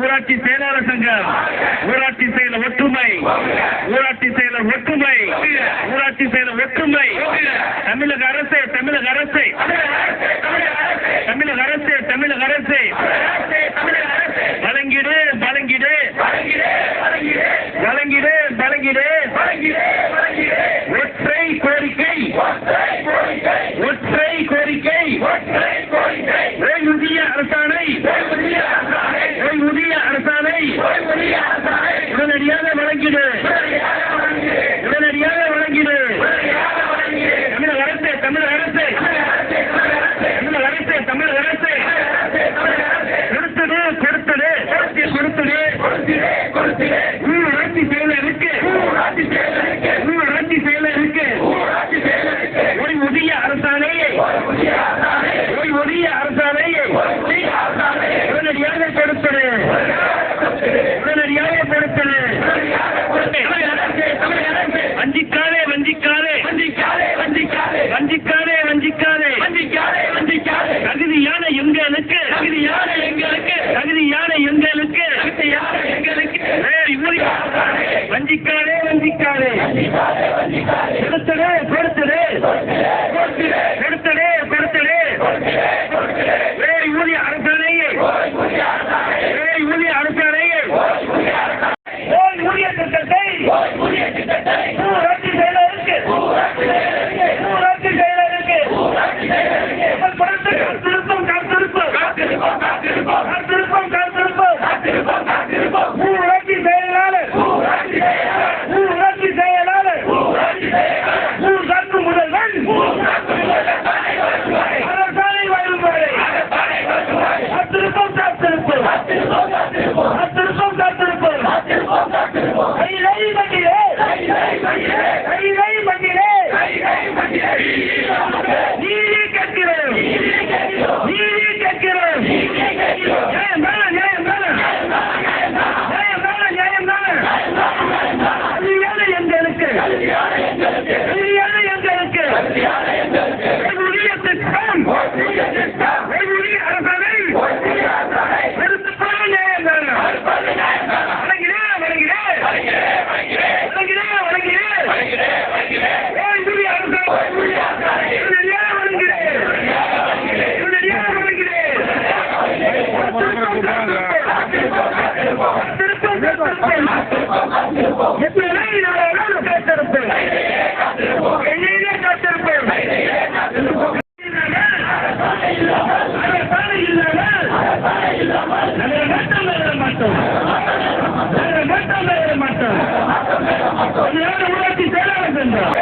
ஊராட்சி செயலாளர் சங்கம் ஊராட்சி செயல ஒற்றுமை ஊராட்சி செயல ஒற்றுமை ஊராட்சி செயல ஒற்றுமை. தமிழக அரசு தமிழக அரசு தமிழக அரசு தமிழக அரசு. Canadian மண்டிலே கை கை மண்டிலே கை கை மண்டிலே Linda.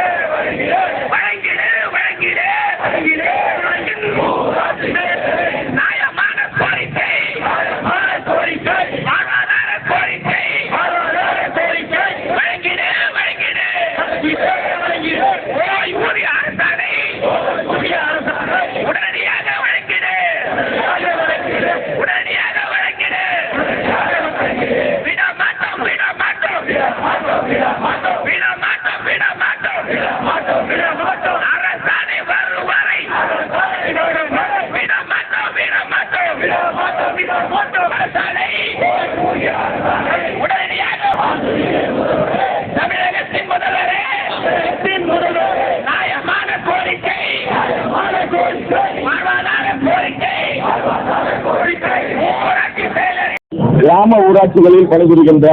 கிராம ஊராட்சிகளில் பணிபுரிகின்ற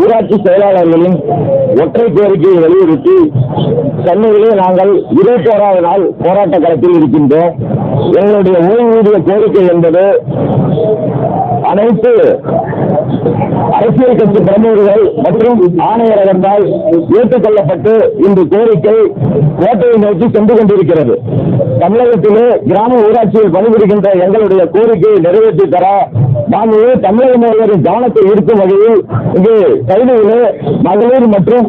ஊராட்சி செயலாளர்களின் ஒற்றை கோரிக்கையை வலியுறுத்தி சென்னையிலே நாங்கள் இருபத்தோராவது நாள் போராட்ட களத்தில் இருக்கின்றோம். எங்களுடைய ஓய்வூதிய கோரிக்கை என்பது அனைத்து அரசியல் கட்சி பிரமுகர்கள் மற்றும் ஆணையர் ஏற்றுக்கொள்ளப்பட்டு இந்த கோரிக்கை கோட்டையை நோக்கி சென்று கொண்டிருக்கிறது. தமிழகத்திலே கிராம ஊராட்சியில் பணிபுரிகின்ற எங்களுடைய கோரிக்கையை நிறைவேற்றி தர மாண்புமிகு தமிழக முதல்வரின் கவனத்தை ஈர்க்கும் வகையில் இங்கு கைதிகளே மகளிர் மற்றும்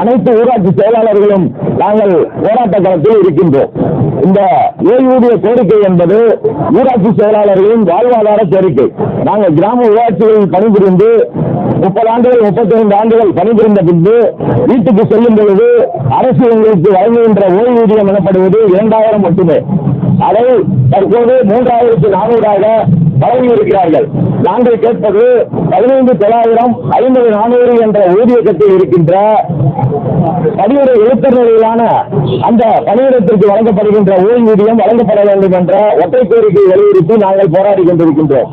அனைத்து ஊராட்சி செயலாளர்களும் நாங்கள் போராட்ட களத்தில் இருக்கின்றோம். இந்த ஓய்வூதிய கோரிக்கை என்பது ஊராட்சி செயலாளர்களின் வாழ்வாதார கோரிக்கை. நாங்கள் கிராம ஊராட்சிகளில் பணிபுரிந்து முப்பது ஆண்டுகள் முப்பத்தைந்து ஆண்டுகள் பணிபுரிந்த பின்பு வீட்டுக்கு செல்லும் பொழுது அரசு எங்களுக்கு வழங்குகின்ற ஓய்வூதியம் எனப்படுவது இரண்டாயிரம் மட்டுமே. அதை தற்போது மூன்றாயிரத்து நானூறாக வழங்கியிருக்கிறார்கள் நாங்கள் கேட்பது பதினைந்து தொள்ளாயிரம் ஐம்பது நானூறு என்ற ஊதியக்கத்தில் இருக்கின்ற பணியிட எழுத்தர் நிலையிலான அந்த பணியிடத்திற்கு வழங்கப்படுகின்ற ஓய்வூதியம் வழங்கப்பட வேண்டும் என்ற ஒற்றை கோரிக்கை வலியுறுத்தி நாங்கள் போராடி கொண்டிருக்கின்றோம்.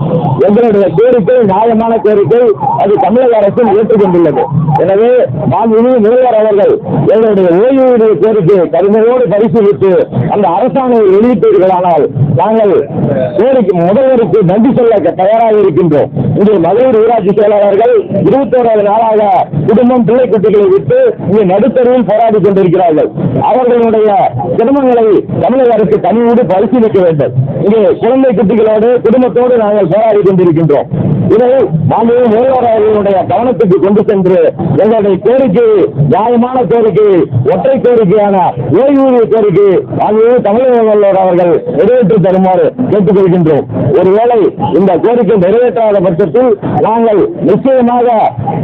எங்களுடைய கோரிக்கை நியாயமான கோரிக்கை அது தமிழக அரசும் ஏற்றுக்கொண்டுள்ளது. எனவே மாண்புமிகு முதல்வர் அவர்கள் எங்களுடைய ஓய்வூதிய கோரிக்கையை கடுமையோடு பரிசீலித்து அந்த அரசாணையை வெளியிட்டீர்களானால் நாங்கள் கோரிக்கை முதல்வருக்கு நன்றி சொல்ல தயாராக இருக்கின்றோம். இங்கே மதுரை ஊராட்சி செயலாளர்கள் இருபத்தோராவது நாளாக குடும்பம் பிள்ளை குட்டிகளை விட்டு இங்கே நடுத்தருவில் போராடி கொண்டிருக்கிறார்கள். அவர்களுடைய குடும்பங்களை தமிழக அரசு தனியோடு பரிசீலிக்க வேண்டும். இங்கே குழந்தை குட்டிகளோடு குடும்பத்தோடு நாங்கள் போராடி கொண்டிருக்கின்றோம். இதை மாண்புமிகு முதல்வர் அவர்களுடைய கவனத்துக்கு கொண்டு சென்று எங்களுடைய கோரிக்கை நியாயமான கோரிக்கை ஒற்றை கோரிக்கையான ஓய்வூதிய கோரிக்கை ஆகியவை தமிழக முதல்வர் அவர்கள் நிறைவேற்றி தருமாறு கேட்டுக்கொள்கின்றோம். ஒருவேளை இந்த கோரிக்கை நிறைவேற்றாத பட்சத்தில் நாங்கள் நிச்சயமாக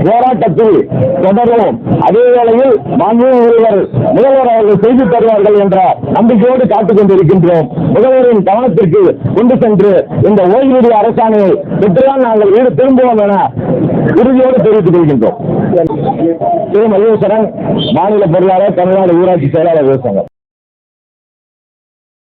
போராட்டத்தில் தொடருவோம். அதே வேளையில் மாண்புமிகு முதல்வர் முதல்வர் அவர்கள் செய்து தருவார்கள் என்ற நம்பிக்கையோடு காத்துக் கொண்டிருக்கின்றோம். முதல்வரின் கவனத்திற்கு கொண்டு சென்று இந்த ஓய்வூதிய அரசாணையை பெற்றுதான் நாங்கள் வீடு திரும்பவும் என உறுதியோடு தெரிவித்துக் கொள்கின்றோம். திரு மல்லேஸ்வரன் மாநில பொருளாளர் தமிழ்நாடு ஊராட்சி செயலாளர் விவசாயம்